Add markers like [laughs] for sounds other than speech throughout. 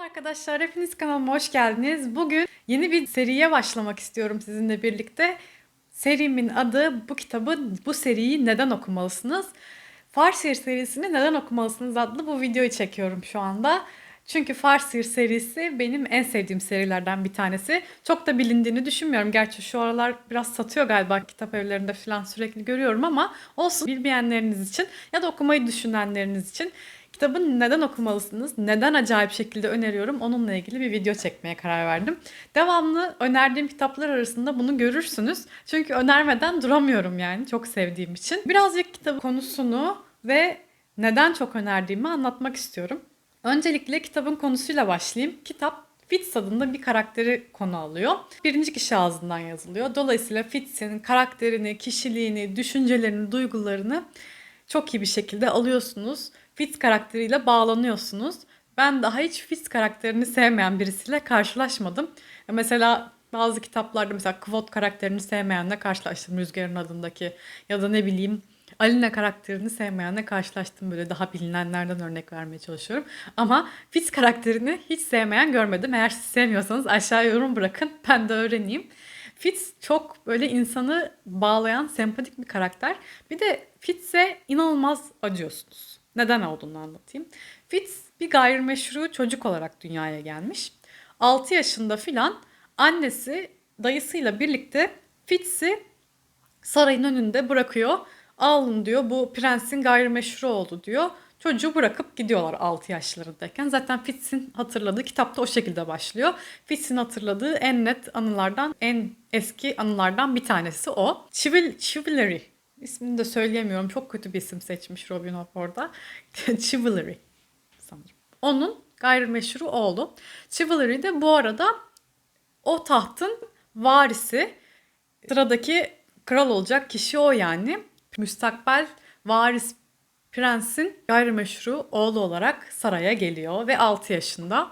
arkadaşlar, hepiniz kanalıma hoş geldiniz. Bugün yeni bir seriye başlamak istiyorum sizinle birlikte. Serimin adı bu kitabı, bu seriyi neden okumalısınız? Farsir serisini neden okumalısınız adlı bu videoyu çekiyorum şu anda. Çünkü Farsir serisi benim en sevdiğim serilerden bir tanesi. Çok da bilindiğini düşünmüyorum. Gerçi şu aralar biraz satıyor galiba kitap evlerinde falan sürekli görüyorum ama olsun bilmeyenleriniz için ya da okumayı düşünenleriniz için Kitabı neden okumalısınız, neden acayip şekilde öneriyorum onunla ilgili bir video çekmeye karar verdim. Devamlı önerdiğim kitaplar arasında bunu görürsünüz. Çünkü önermeden duramıyorum yani çok sevdiğim için. Birazcık kitabın konusunu ve neden çok önerdiğimi anlatmak istiyorum. Öncelikle kitabın konusuyla başlayayım. Kitap Fitz adında bir karakteri konu alıyor. Birinci kişi ağzından yazılıyor. Dolayısıyla Fitz'in karakterini, kişiliğini, düşüncelerini, duygularını çok iyi bir şekilde alıyorsunuz. Fitz karakteriyle bağlanıyorsunuz. Ben daha hiç Fitz karakterini sevmeyen birisiyle karşılaşmadım. Mesela bazı kitaplarda mesela Kvot karakterini sevmeyenle karşılaştım Rüzgar'ın adındaki ya da ne bileyim Alina karakterini sevmeyenle karşılaştım böyle daha bilinenlerden örnek vermeye çalışıyorum. Ama Fitz karakterini hiç sevmeyen görmedim. Eğer siz sevmiyorsanız aşağıya yorum bırakın ben de öğreneyim. Fitz çok böyle insanı bağlayan sempatik bir karakter. Bir de Fitz'e inanılmaz acıyorsunuz. Neden olduğunu anlatayım. Fitz bir gayrimeşru çocuk olarak dünyaya gelmiş. 6 yaşında filan annesi dayısıyla birlikte Fitz'i sarayın önünde bırakıyor. Alın diyor bu prensin gayrimeşru oldu diyor. Çocuğu bırakıp gidiyorlar 6 yaşlarındayken. Zaten Fitz'in hatırladığı kitapta o şekilde başlıyor. Fitz'in hatırladığı en net anılardan, en eski anılardan bir tanesi o. Chivalry ismini de söyleyemiyorum. Çok kötü bir isim seçmiş Robin Hood orada. [laughs] Chivalry sanırım. Onun gayrimeşru oğlu. Chivalry de bu arada o tahtın varisi. Sıradaki kral olacak kişi o yani. Müstakbel varis prensin gayrimeşru oğlu olarak saraya geliyor ve 6 yaşında.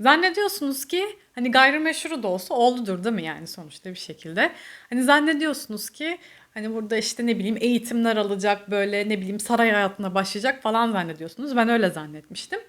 Zannediyorsunuz ki hani gayrimeşru da olsa oğludur değil mi yani sonuçta bir şekilde. Hani zannediyorsunuz ki hani burada işte ne bileyim eğitimler alacak böyle ne bileyim saray hayatına başlayacak falan zannediyorsunuz. Ben öyle zannetmiştim.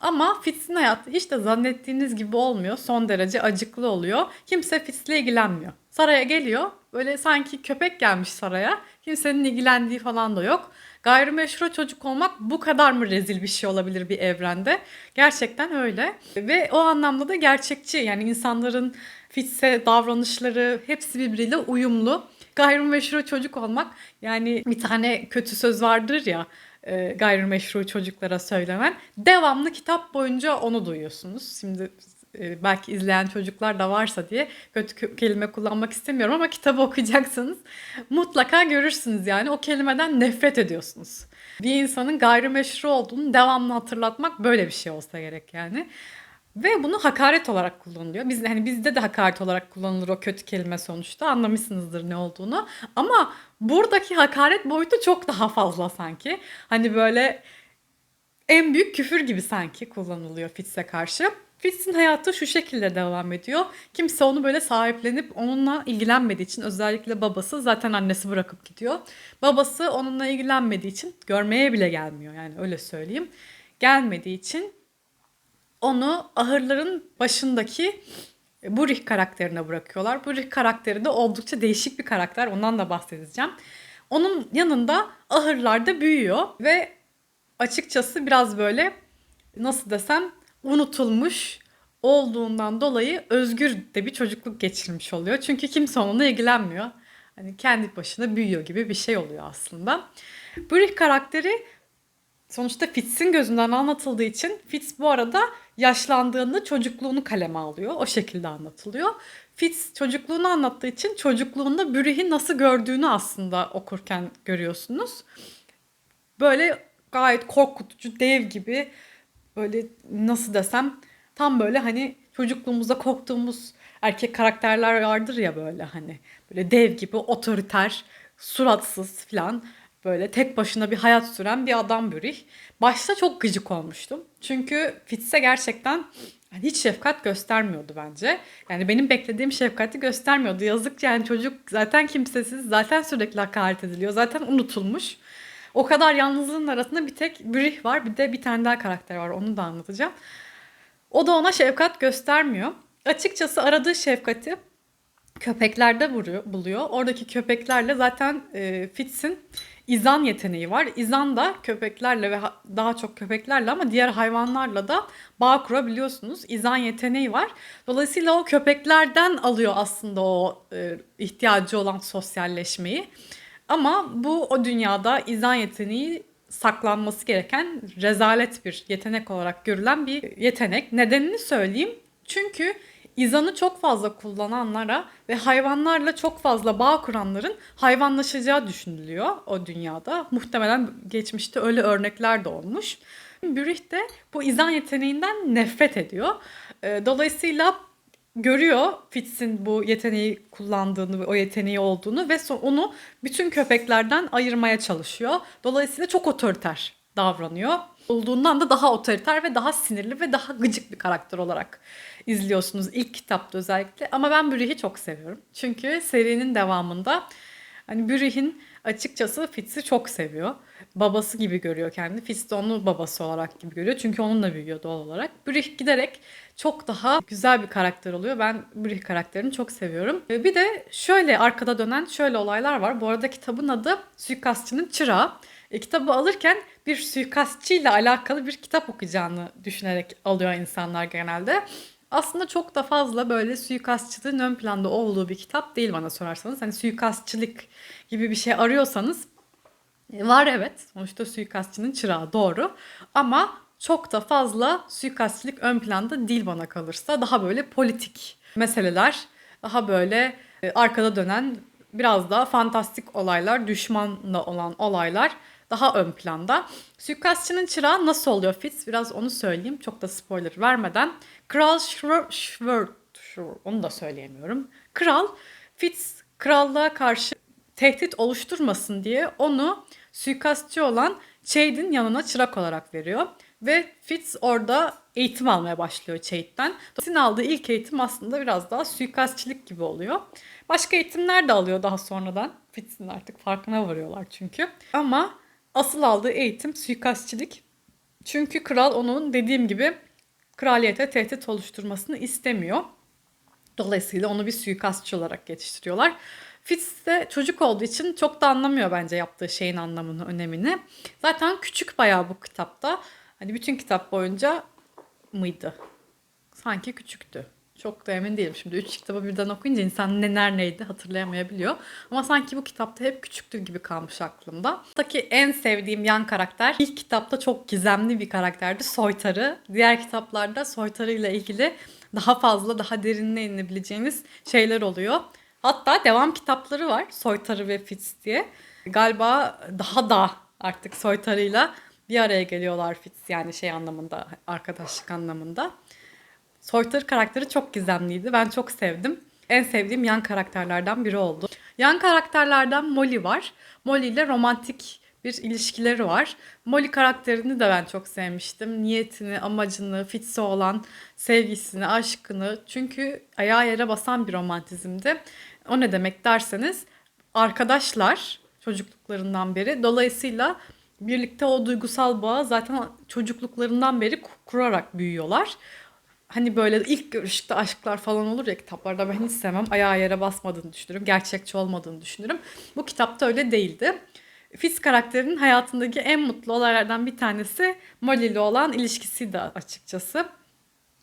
Ama Fitz'in hayatı de zannettiğiniz gibi olmuyor. Son derece acıklı oluyor. Kimse Fitz'le ilgilenmiyor. Saraya geliyor. Böyle sanki köpek gelmiş saraya. Kimsenin ilgilendiği falan da yok. Gayrimeşru çocuk olmak bu kadar mı rezil bir şey olabilir bir evrende? Gerçekten öyle. Ve o anlamda da gerçekçi. Yani insanların Fitz'e davranışları hepsi birbiriyle uyumlu. Gayrimeşru çocuk olmak yani bir tane kötü söz vardır ya e, gayrimeşru çocuklara söylemen. Devamlı kitap boyunca onu duyuyorsunuz. Şimdi e, belki izleyen çocuklar da varsa diye kötü kelime kullanmak istemiyorum ama kitabı okuyacaksınız mutlaka görürsünüz yani o kelimeden nefret ediyorsunuz. Bir insanın gayrimeşru olduğunu devamlı hatırlatmak böyle bir şey olsa gerek yani. Ve bunu hakaret olarak kullanılıyor. Biz hani bizde de hakaret olarak kullanılır o kötü kelime sonuçta. Anlamışsınızdır ne olduğunu. Ama buradaki hakaret boyutu çok daha fazla sanki. Hani böyle en büyük küfür gibi sanki kullanılıyor Fitz'e karşı. Fitz'in hayatı şu şekilde devam ediyor. Kimse onu böyle sahiplenip onunla ilgilenmediği için özellikle babası zaten annesi bırakıp gidiyor. Babası onunla ilgilenmediği için görmeye bile gelmiyor yani öyle söyleyeyim. Gelmediği için onu ahırların başındaki Burih karakterine bırakıyorlar. Burih karakteri de oldukça değişik bir karakter. Ondan da bahsedeceğim. Onun yanında ahırlarda büyüyor ve açıkçası biraz böyle nasıl desem unutulmuş olduğundan dolayı özgür de bir çocukluk geçirmiş oluyor. Çünkü kimse onunla ilgilenmiyor. Hani kendi başına büyüyor gibi bir şey oluyor aslında. Burih karakteri sonuçta Fitz'in gözünden anlatıldığı için Fitz bu arada yaşlandığında çocukluğunu kaleme alıyor. O şekilde anlatılıyor. Fitz çocukluğunu anlattığı için çocukluğunda Bürih'i nasıl gördüğünü aslında okurken görüyorsunuz. Böyle gayet korkutucu dev gibi böyle nasıl desem tam böyle hani çocukluğumuzda korktuğumuz erkek karakterler vardır ya böyle hani böyle dev gibi otoriter, suratsız falan böyle tek başına bir hayat süren bir adam Bürih. Başta çok gıcık olmuştum. Çünkü Fitz'e gerçekten hiç şefkat göstermiyordu bence. Yani benim beklediğim şefkati göstermiyordu. Yazık yani çocuk zaten kimsesiz, zaten sürekli hakaret ediliyor, zaten unutulmuş. O kadar yalnızlığın arasında bir tek Bürih var, bir de bir tane daha karakter var. Onu da anlatacağım. O da ona şefkat göstermiyor. Açıkçası aradığı şefkati köpeklerde buluyor. Oradaki köpeklerle zaten e, Fitz'in izan yeteneği var. İzan da köpeklerle ve ha- daha çok köpeklerle ama diğer hayvanlarla da bağ kurabiliyorsunuz. İzan yeteneği var. Dolayısıyla o köpeklerden alıyor aslında o e, ihtiyacı olan sosyalleşmeyi. Ama bu o dünyada izan yeteneği saklanması gereken rezalet bir yetenek olarak görülen bir yetenek. Nedenini söyleyeyim. Çünkü izanı çok fazla kullananlara ve hayvanlarla çok fazla bağ kuranların hayvanlaşacağı düşünülüyor o dünyada. Muhtemelen geçmişte öyle örnekler de olmuş. Bürih de bu izan yeteneğinden nefret ediyor. Ee, Dolayısıyla görüyor Fitz'in bu yeteneği kullandığını ve o yeteneği olduğunu ve onu bütün köpeklerden ayırmaya çalışıyor. Dolayısıyla çok otoriter davranıyor. Olduğundan da daha otoriter ve daha sinirli ve daha gıcık bir karakter olarak izliyorsunuz ilk kitapta özellikle. Ama ben Bürih'i çok seviyorum. Çünkü serinin devamında hani Bürih'in açıkçası Fitz'i çok seviyor. Babası gibi görüyor kendini. Fitz de onu babası olarak gibi görüyor. Çünkü onunla büyüyor doğal olarak. Bürih giderek çok daha güzel bir karakter oluyor. Ben Bürih karakterini çok seviyorum. Ee, Bir de şöyle arkada dönen şöyle olaylar var. Bu arada kitabın adı Suikastçının Çırağı. E, kitabı alırken bir suikastçıyla alakalı bir kitap okuyacağını düşünerek alıyor insanlar genelde. Aslında çok da fazla böyle suikastçılığın ön planda olduğu bir kitap değil bana sorarsanız. Hani suikastçılık gibi bir şey arıyorsanız e, Var evet. Sonuçta suikastçının çırağı doğru. Ama çok da fazla suikastçılık ön planda değil bana kalırsa. Daha böyle politik meseleler, daha böyle e, arkada dönen biraz daha fantastik olaylar, düşmanla olan olaylar daha ön planda. Suikastçının çırağı nasıl oluyor Fitz? Biraz onu söyleyeyim. Çok da spoiler vermeden. Kral Schwer, Schwer, Schwer- onu da söyleyemiyorum. Kral Fitz krallığa karşı tehdit oluşturmasın diye onu suikastçı olan Chade'in yanına çırak olarak veriyor. Ve Fitz orada eğitim almaya başlıyor Chade'den. Dolayısıyla aldığı ilk eğitim aslında biraz daha suikastçılık gibi oluyor. Başka eğitimler de alıyor daha sonradan. Fitz'in artık farkına varıyorlar çünkü. Ama asıl aldığı eğitim suikastçılık. Çünkü kral onun dediğim gibi kraliyete tehdit oluşturmasını istemiyor. Dolayısıyla onu bir suikastçı olarak yetiştiriyorlar. Fitz de çocuk olduğu için çok da anlamıyor bence yaptığı şeyin anlamını, önemini. Zaten küçük bayağı bu kitapta. Hani bütün kitap boyunca mıydı? Sanki küçüktü. Çok da emin değilim. Şimdi üç kitabı birden okuyunca insan neler neydi hatırlayamayabiliyor. Ama sanki bu kitapta hep küçüktür gibi kalmış aklımda. Buradaki en sevdiğim yan karakter ilk kitapta çok gizemli bir karakterdi. Soytarı. Diğer kitaplarda Soytarı ile ilgili daha fazla daha derinine inebileceğiniz şeyler oluyor. Hatta devam kitapları var. Soytarı ve Fitz diye. Galiba daha da artık Soytarı'yla bir araya geliyorlar Fitz yani şey anlamında, arkadaşlık anlamında. Soytarı karakteri çok gizemliydi. Ben çok sevdim. En sevdiğim yan karakterlerden biri oldu. Yan karakterlerden Molly var. Molly ile romantik bir ilişkileri var. Molly karakterini de ben çok sevmiştim. Niyetini, amacını, Fitz'e olan sevgisini, aşkını. Çünkü ayağa yere basan bir romantizmdi. O ne demek derseniz arkadaşlar çocukluklarından beri. Dolayısıyla birlikte o duygusal bağı zaten çocukluklarından beri ku- kurarak büyüyorlar. Hani böyle ilk görüşte aşklar falan olur ya kitaplarda ben hiç sevmem. Ayağa yere basmadığını düşünürüm. Gerçekçi olmadığını düşünürüm. Bu kitapta öyle değildi. Fitz karakterinin hayatındaki en mutlu olaylardan bir tanesi Molly ile olan ilişkisiydi açıkçası.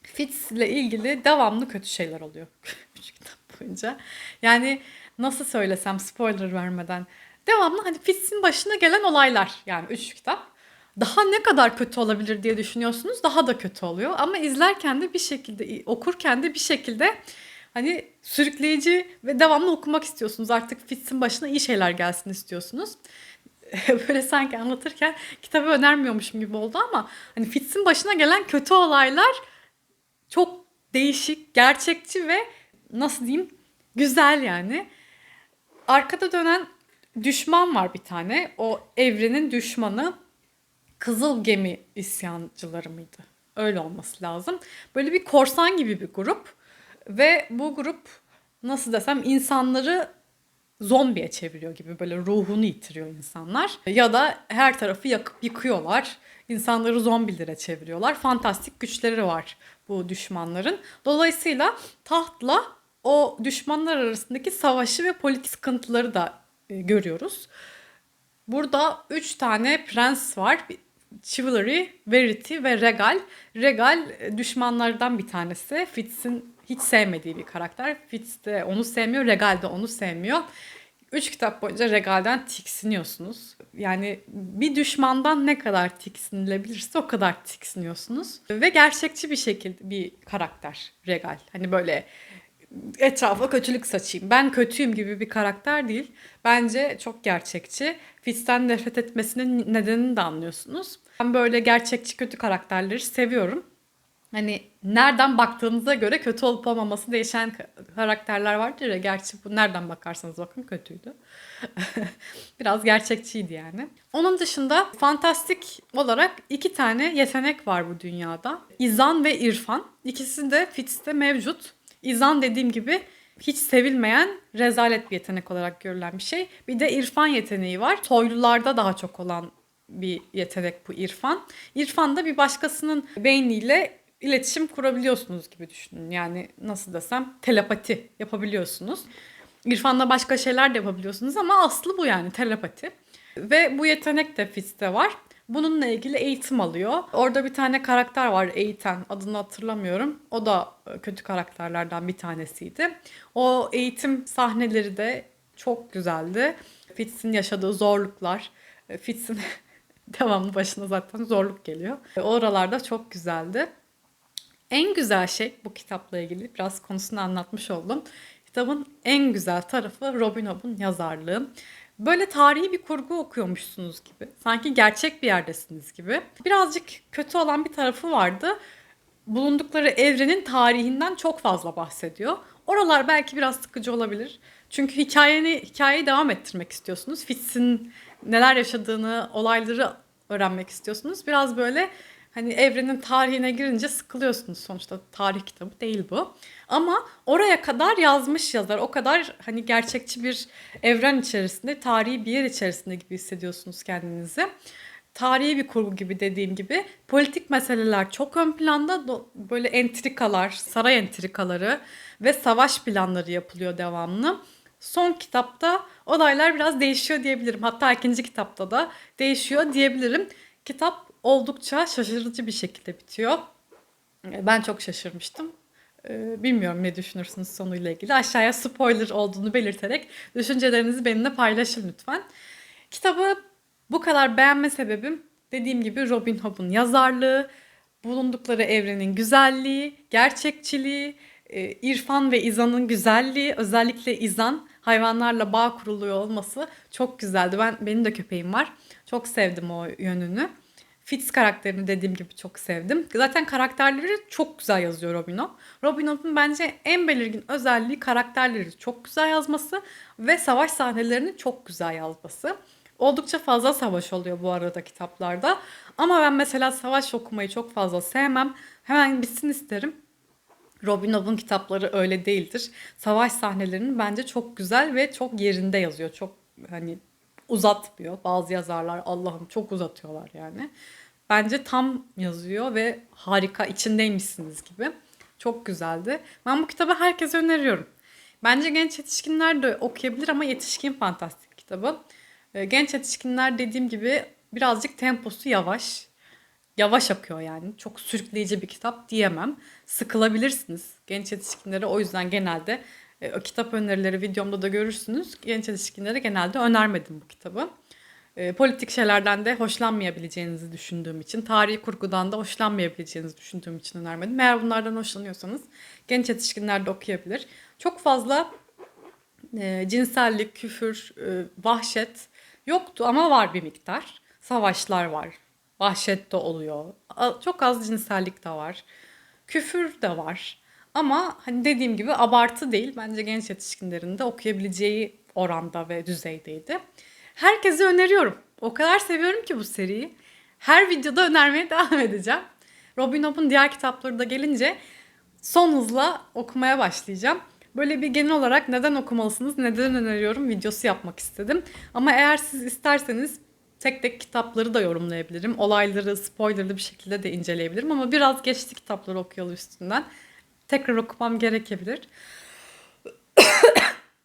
Fitz ile ilgili devamlı kötü şeyler oluyor. [laughs] Üç kitap boyunca. Yani nasıl söylesem spoiler vermeden. Devamlı hani Fitz'in başına gelen olaylar yani üç kitap. Daha ne kadar kötü olabilir diye düşünüyorsunuz. Daha da kötü oluyor. Ama izlerken de bir şekilde, okurken de bir şekilde hani sürükleyici ve devamlı okumak istiyorsunuz. Artık Fitz'in başına iyi şeyler gelsin istiyorsunuz. [laughs] Böyle sanki anlatırken kitabı önermiyormuşum gibi oldu ama hani Fitz'in başına gelen kötü olaylar çok değişik, gerçekçi ve nasıl diyeyim güzel yani. Arkada dönen düşman var bir tane. O evrenin düşmanı Kızıl Gemi isyancıları mıydı? Öyle olması lazım. Böyle bir korsan gibi bir grup ve bu grup nasıl desem insanları zombiye çeviriyor gibi böyle ruhunu yitiriyor insanlar. Ya da her tarafı yakıp yıkıyorlar. İnsanları zombilere çeviriyorlar. Fantastik güçleri var bu düşmanların. Dolayısıyla tahtla o düşmanlar arasındaki savaşı ve politik sıkıntıları da e, görüyoruz. Burada üç tane prens var. Chivalry, Verity ve Regal. Regal e, düşmanlardan bir tanesi. Fitz'in hiç sevmediği bir karakter. Fitz de onu sevmiyor, Regal de onu sevmiyor. Üç kitap boyunca Regal'den tiksiniyorsunuz. Yani bir düşmandan ne kadar tiksinilebilirse o kadar tiksiniyorsunuz. Ve gerçekçi bir şekilde bir karakter Regal. Hani böyle etrafa kötülük saçayım. Ben kötüyüm gibi bir karakter değil. Bence çok gerçekçi. Fitz'ten nefret etmesinin nedenini de anlıyorsunuz. Ben böyle gerçekçi kötü karakterleri seviyorum. Hani nereden baktığınıza göre kötü olup olmaması değişen karakterler vardır ya. Gerçi bu nereden bakarsanız bakın kötüydü. [laughs] Biraz gerçekçiydi yani. Onun dışında fantastik olarak iki tane yetenek var bu dünyada. İzan ve İrfan. İkisi de Fitz'te mevcut. İzan dediğim gibi hiç sevilmeyen rezalet bir yetenek olarak görülen bir şey. Bir de irfan yeteneği var. Soylularda daha çok olan bir yetenek bu irfan. İrfan da bir başkasının beyniyle iletişim kurabiliyorsunuz gibi düşünün. Yani nasıl desem telepati yapabiliyorsunuz. İrfan'la başka şeyler de yapabiliyorsunuz ama aslı bu yani telepati. Ve bu yetenek de Fitz'te var. Bununla ilgili eğitim alıyor. Orada bir tane karakter var eğiten adını hatırlamıyorum. O da e, kötü karakterlerden bir tanesiydi. O eğitim sahneleri de çok güzeldi. Fitz'in yaşadığı zorluklar, e, Fitz'in [laughs] devamlı başına zaten zorluk geliyor. E, oralarda çok güzeldi. En güzel şey bu kitapla ilgili biraz konusunu anlatmış oldum. Kitabın en güzel tarafı Robin Hood'un yazarlığı. Böyle tarihi bir kurgu okuyormuşsunuz gibi. Sanki gerçek bir yerdesiniz gibi. Birazcık kötü olan bir tarafı vardı. Bulundukları evrenin tarihinden çok fazla bahsediyor. Oralar belki biraz sıkıcı olabilir. Çünkü hikayeni hikayeyi devam ettirmek istiyorsunuz. Fitz'in neler yaşadığını, olayları öğrenmek istiyorsunuz. Biraz böyle hani evrenin tarihine girince sıkılıyorsunuz sonuçta tarih kitabı değil bu. Ama oraya kadar yazmış yazar. O kadar hani gerçekçi bir evren içerisinde, tarihi bir yer içerisinde gibi hissediyorsunuz kendinizi. Tarihi bir kurgu gibi dediğim gibi politik meseleler çok ön planda böyle entrikalar, saray entrikaları ve savaş planları yapılıyor devamlı. Son kitapta olaylar biraz değişiyor diyebilirim. Hatta ikinci kitapta da değişiyor diyebilirim. Kitap oldukça şaşırtıcı bir şekilde bitiyor. Ben çok şaşırmıştım. Ee, bilmiyorum ne düşünürsünüz sonuyla ilgili. Aşağıya spoiler olduğunu belirterek düşüncelerinizi benimle paylaşın lütfen. Kitabı bu kadar beğenme sebebim dediğim gibi Robin Hood'un yazarlığı, bulundukları evrenin güzelliği, gerçekçiliği, e, İrfan ve İzan'ın güzelliği, özellikle İzan hayvanlarla bağ kuruluyor olması çok güzeldi. Ben benim de köpeğim var. Çok sevdim o yönünü. Fitz karakterini dediğim gibi çok sevdim. Zaten karakterleri çok güzel yazıyor Robino. Robino'nun bence en belirgin özelliği karakterleri çok güzel yazması ve savaş sahnelerini çok güzel yazması. Oldukça fazla savaş oluyor bu arada kitaplarda. Ama ben mesela savaş okumayı çok fazla sevmem. Hemen bitsin isterim. Robin Hood'un kitapları öyle değildir. Savaş sahnelerini bence çok güzel ve çok yerinde yazıyor. Çok hani uzatmıyor. Bazı yazarlar Allah'ım çok uzatıyorlar yani. Bence tam yazıyor ve harika içindeymişsiniz gibi. Çok güzeldi. Ben bu kitabı herkese öneriyorum. Bence genç yetişkinler de okuyabilir ama yetişkin fantastik kitabı. Ee, genç yetişkinler dediğim gibi birazcık temposu yavaş. Yavaş akıyor yani. Çok sürükleyici bir kitap diyemem. Sıkılabilirsiniz. Genç yetişkinlere o yüzden genelde e, kitap önerileri videomda da görürsünüz. Genç yetişkinlere genelde önermedim bu kitabı. E, politik şeylerden de hoşlanmayabileceğinizi düşündüğüm için, tarihi kurgudan da hoşlanmayabileceğinizi düşündüğüm için önermedim. Eğer bunlardan hoşlanıyorsanız genç yetişkinler de okuyabilir. Çok fazla e, cinsellik, küfür, e, vahşet yoktu ama var bir miktar. Savaşlar var, vahşet de oluyor. Çok az cinsellik de var. Küfür de var. Ama hani dediğim gibi abartı değil. Bence genç yetişkinlerin de okuyabileceği oranda ve düzeydeydi. Herkese öneriyorum. O kadar seviyorum ki bu seriyi. Her videoda önermeye devam edeceğim. Robin Hood'un diğer kitapları da gelince son hızla okumaya başlayacağım. Böyle bir genel olarak neden okumalısınız, neden öneriyorum videosu yapmak istedim. Ama eğer siz isterseniz tek tek kitapları da yorumlayabilirim. Olayları spoilerlı bir şekilde de inceleyebilirim ama biraz geçti kitapları okuyalı üstünden. Tekrar okumam gerekebilir.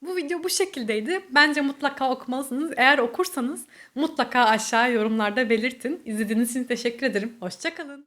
Bu video bu şekildeydi. Bence mutlaka okumalısınız. Eğer okursanız mutlaka aşağı yorumlarda belirtin. İzlediğiniz için teşekkür ederim. Hoşçakalın.